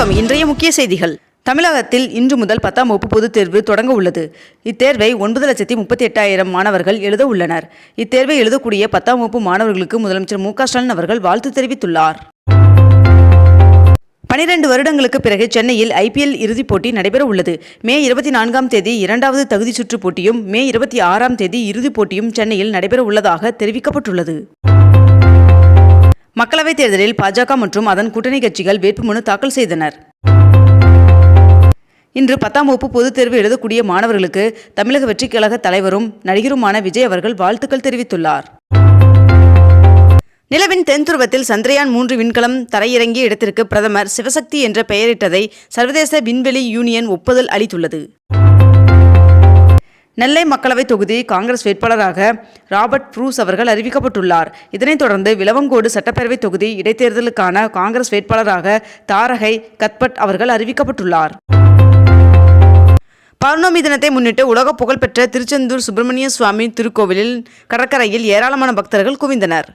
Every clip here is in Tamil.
வணக்கம். இன்றைய முக்கிய செய்திகள். தமிழகத்தில் இன்று முதல் பத்தாம் வகுப்பு பொதுத் தேர்வு தொடங்க உள்ளது. இத்தேர்வை ஒன்பது லட்சத்தி முப்பத்தி எட்டாயிரம் மாணவர்கள் எழுத உள்ளனர். இத்தேர்வை எழுதக்கூடிய பத்தாம் வகுப்பு மாணவர்களுக்கு முதலமைச்சர் மு ஸ்டாலின் அவர்கள் வாழ்த்து தெரிவித்துள்ளார். பனிரெண்டு வருடங்களுக்கு பிறகு சென்னையில் ஐபிஎல் இறுதிப் போட்டி நடைபெற உள்ளது. மே இருபத்தி நான்காம் தேதி இரண்டாவது தகுதி சுற்று போட்டியும் மே இருபத்தி ஆறாம் தேதி இறுதிப் போட்டியும் சென்னையில் நடைபெற உள்ளதாக தெரிவிக்கப்பட்டுள்ளது. மக்களவைத் தேர்தலில் பாஜக மற்றும் அதன் கூட்டணி கட்சிகள் வேட்புமனு தாக்கல் செய்தனர். இன்று பத்தாம் வகுப்பு பொதுத் தேர்வு எழுதக்கூடிய மாணவர்களுக்கு தமிழக வெற்றிக் கழக தலைவரும் நடிகருமான விஜய் அவர்கள் வாழ்த்துக்கள் தெரிவித்துள்ளார். நிலவின் தென்துருவத்தில் சந்திரயான் மூன்று விண்கலம் தரையிறங்கிய இடத்திற்கு பிரதமர் சிவசக்தி என்ற பெயரிட்டதை சர்வதேச விண்வெளி யூனியன் ஒப்புதல் அளித்துள்ளது. நெல்லை மக்களவைத் தொகுதி காங்கிரஸ் வேட்பாளராக ராபர்ட் ப்ரூஸ் அவர்கள் அறிவிக்கப்பட்டுள்ளார். இதனைத் தொடர்ந்து விலவங்கோடு சட்டப்பேரவைத் தொகுதி இடைத்தேர்தலுக்கான காங்கிரஸ் வேட்பாளராக தாரகை கத்பட் அவர்கள் அறிவிக்கப்பட்டுள்ளார். பௌர்ணமி தினத்தை முன்னிட்டு உலக புகழ்பெற்ற திருச்செந்தூர் சுப்பிரமணிய சுவாமி திருக்கோவிலில் கடற்கரையில் ஏராளமான பக்தர்கள் குவிந்தனர்.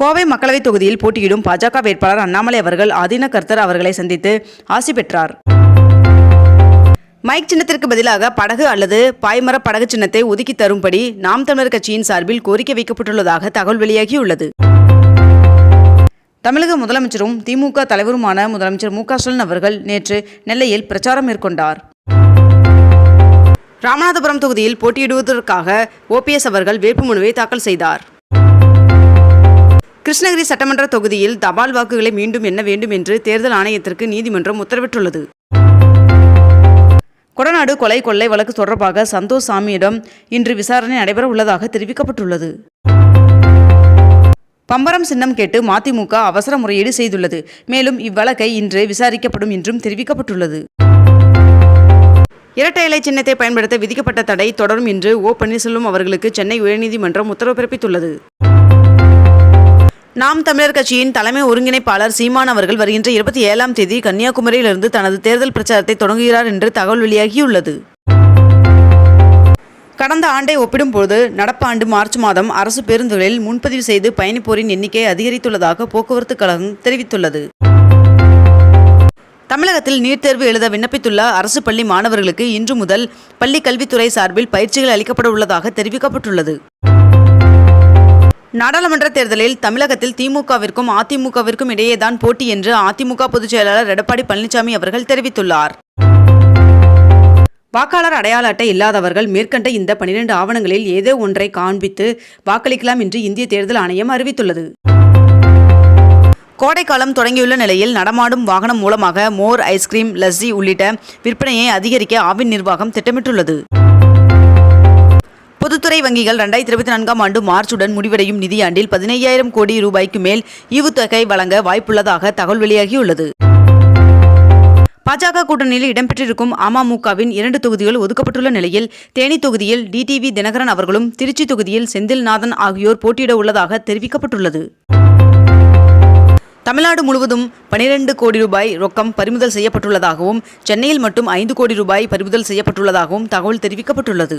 கோவை மக்களவைத் தொகுதியில் போட்டியிடும் பாஜக வேட்பாளர் அண்ணாமலை அவர்கள் ஆதீன கர்த்தர் அவர்களை சந்தித்து ஆசி பெற்றார். மைக் சின்னத்திற்கு பதிலாக படகு அல்லது பாய்மர படகு சின்னத்தை ஒதுக்கி தரும்படி நாம் தமிழர் கட்சியின் சார்பில் கோரிக்கை வைக்கப்பட்டுள்ளதாக தகவல் வெளியாகியுள்ளது. தமிழக முதலமைச்சரும் திமுக தலைவருமான முதலமைச்சர் மு ஸ்டாலின் அவர்கள் நேற்று நெல்லையில் பிரச்சாரம் மேற்கொண்டார். ராமநாதபுரம் தொகுதியில் போட்டியிடுவதற்காக ஓபிஎஸ் அவர்கள் வேட்புமனுவை தாக்கல் செய்தார். கிருஷ்ணகிரி சட்டமன்ற தொகுதியில் தபால் வாக்குகளை மீண்டும் எண்ண வேண்டும் என்று தேர்தல் ஆணையத்திற்கு நீதிமன்றம் உத்தரவிட்டுள்ளது. கொடநாடு கொலை கொள்ளை வழக்கு தொடர்பாக சந்தோஷ் சாமியிடம் இன்று விசாரணை நடைபெற உள்ளதாக தெரிவிக்கப்பட்டுள்ளது. பம்பரம் சின்னம் கேட்டு மதிமுக அவசர முறையீடு செய்துள்ளது. மேலும் இவ்வழக்கை இன்று விசாரிக்கப்படும் என்றும் தெரிவிக்கப்பட்டுள்ளது. இரட்டை இலை சின்னத்தை பயன்படுத்த விதிக்கப்பட்ட தடை தொடரும் என்று ஓ பன்னீர்செல்வம் அவர்களுக்கு சென்னை உயர்நீதிமன்றம் உத்தரவு பிறப்பித்துள்ளது. நாம் தமிழர் கட்சியின் தலைமை ஒருங்கிணைப்பாளர் சீமான் அவர்கள் வருகின்ற இருபத்தி ஏழாம் தேதி கன்னியாகுமரியிலிருந்து தனது தேர்தல் பிரச்சாரத்தை தொடங்குகிறார் என்று தகவல் வெளியாகியுள்ளது. கடந்த ஆண்டை ஒப்பிடும்போது நடப்பாண்டு மார்ச் மாதம் அரசு பேருந்துகளில் முன்பதிவு செய்து பயணிப்போரின் எண்ணிக்கை அதிகரித்துள்ளதாக போக்குவரத்து கழகம் தெரிவித்துள்ளது. தமிழகத்தில் நீட் தேர்வு எழுத விண்ணப்பித்துள்ள அரசு பள்ளி மாணவர்களுக்கு இன்று முதல் பள்ளி கல்வித்துறை சார்பில் பயிற்சிகள் அளிக்கப்பட உள்ளதாக தெரிவிக்கப்பட்டுள்ளது. நாடாளுமன்ற தேர்தலில் தமிழகத்தில் திமுகவிற்கும் அதிமுகவிற்கும் இடையேதான் போட்டி என்று அதிமுக பொதுச் செயலாளர் எடப்பாடி பழனிசாமி அவர்கள் தெரிவித்துள்ளார். வாக்காளர் அடையாள அட்டை இல்லாதவர்கள் மேற்கண்ட இந்த பனிரெண்டு ஆவணங்களில் ஏதோ ஒன்றை காண்பித்து வாக்களிக்கலாம் என்று இந்திய தேர்தல் ஆணையம் அறிவித்துள்ளது. கோடைக்காலம் தொடங்கியுள்ள நிலையில் நடமாடும் வாகனம் மூலமாக மோர் ஐஸ்கிரீம் லஸ்ஸி உள்ளிட்ட விற்பனையை அதிகரிக்க ஆவின் நிர்வாகம் திட்டமிட்டுள்ளது. பொதுத்துறை வங்கிகள் ரெண்டாயிரத்தி இருபத்தி நான்காம் ஆண்டு மார்ச்சுடன் முடிவடையும் நிதியாண்டில் பதினையாயிரம் கோடி ரூபாய்க்கு மேல் ஈவுத்தொகை வழங்க வாய்ப்புள்ளதாக தகவல் வெளியாகியுள்ளது. பாஜக கூட்டணியில் இடம்பெற்றிருக்கும் அமமுகவின் இரண்டு தொகுதிகள் ஒதுக்கப்பட்டுள்ள நிலையில் தேனி தொகுதியில் டிடிவி தினகரன் அவர்களும் திருச்சி தொகுதியில் செந்தில்நாதன் ஆகியோர் போட்டியிட உள்ளதாக தெரிவிக்கப்பட்டுள்ளது. தமிழ்நாடு முழுவதும் பனிரெண்டு கோடி ரூபாய் ரொக்கம் பறிமுதல் செய்யப்பட்டுள்ளதாகவும் சென்னையில் மட்டும் ஐந்து கோடி ரூபாய் பறிமுதல் செய்யப்பட்டுள்ளதாகவும் தகவல் தெரிவிக்கப்பட்டுள்ளது.